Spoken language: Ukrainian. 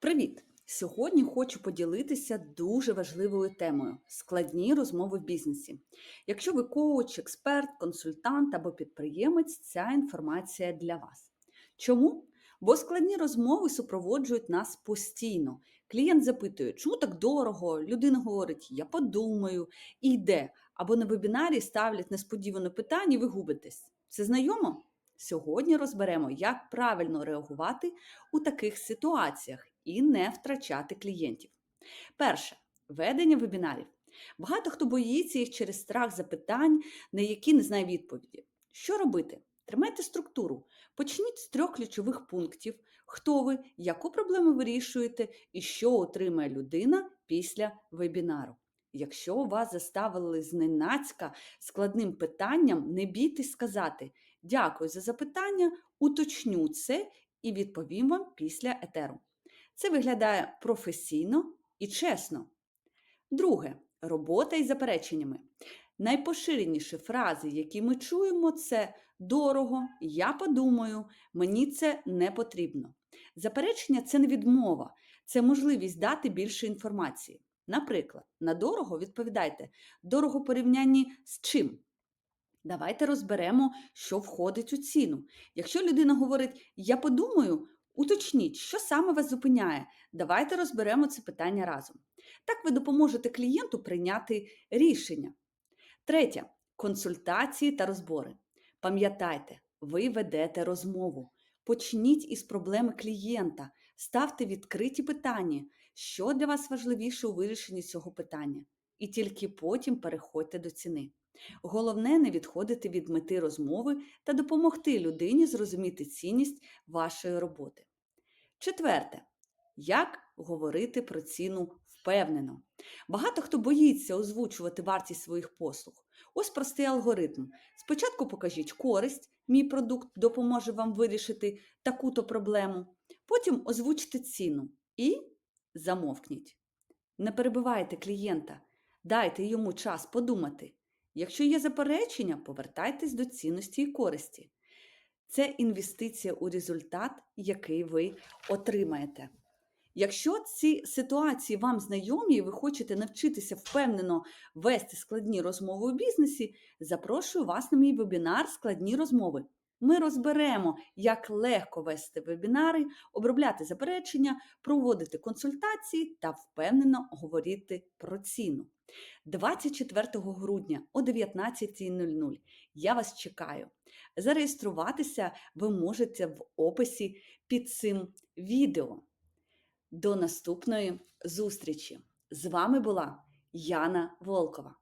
Привіт! Сьогодні хочу поділитися дуже важливою темою складні розмови в бізнесі. Якщо ви коуч, експерт, консультант або підприємець, ця інформація для вас. Чому? Бо складні розмови супроводжують нас постійно. Клієнт запитує, чому так дорого? Людина говорить, я подумаю, і йде. Або на вебінарі ставлять несподіване питання, і ви губитесь. Це знайомо? Сьогодні розберемо, як правильно реагувати у таких ситуаціях і не втрачати клієнтів. Перше ведення вебінарів. Багато хто боїться їх через страх запитань, на які не знає відповіді. Що робити? Тримайте структуру. Почніть з трьох ключових пунктів: хто ви, яку проблему вирішуєте і що отримає людина після вебінару. Якщо вас заставили зненацька складним питанням, не бійтесь сказати Дякую за запитання, уточню це і відповім вам після етеру. Це виглядає професійно і чесно. Друге робота із запереченнями. Найпоширеніші фрази, які ми чуємо, це дорого, я подумаю, мені це не потрібно. Заперечення це не відмова, це можливість дати більше інформації. Наприклад, на дорого відповідайте дорого порівнянні з чим? Давайте розберемо, що входить у ціну. Якщо людина говорить Я подумаю, уточніть, що саме вас зупиняє. Давайте розберемо це питання разом. Так ви допоможете клієнту прийняти рішення. Третє консультації та розбори. Пам'ятайте, ви ведете розмову. Почніть із проблеми клієнта, ставте відкриті питання, що для вас важливіше у вирішенні цього питання, і тільки потім переходьте до ціни. Головне не відходити від мети розмови та допомогти людині зрозуміти цінність вашої роботи. Четверте, як говорити про ціну впевнено. Багато хто боїться озвучувати вартість своїх послуг. Ось простий алгоритм. Спочатку покажіть користь, мій продукт допоможе вам вирішити таку-то проблему. Потім озвучте ціну і замовкніть. Не перебивайте клієнта, дайте йому час подумати. Якщо є заперечення, повертайтесь до цінності і користі. Це інвестиція у результат, який ви отримаєте. Якщо ці ситуації вам знайомі і ви хочете навчитися впевнено вести складні розмови у бізнесі, запрошую вас на мій вебінар Складні розмови. Ми розберемо, як легко вести вебінари, обробляти заперечення, проводити консультації та впевнено говорити про ціну. 24 грудня о 19.00 я вас чекаю. Зареєструватися ви можете в описі під цим відео. До наступної зустрічі! З вами була Яна Волкова.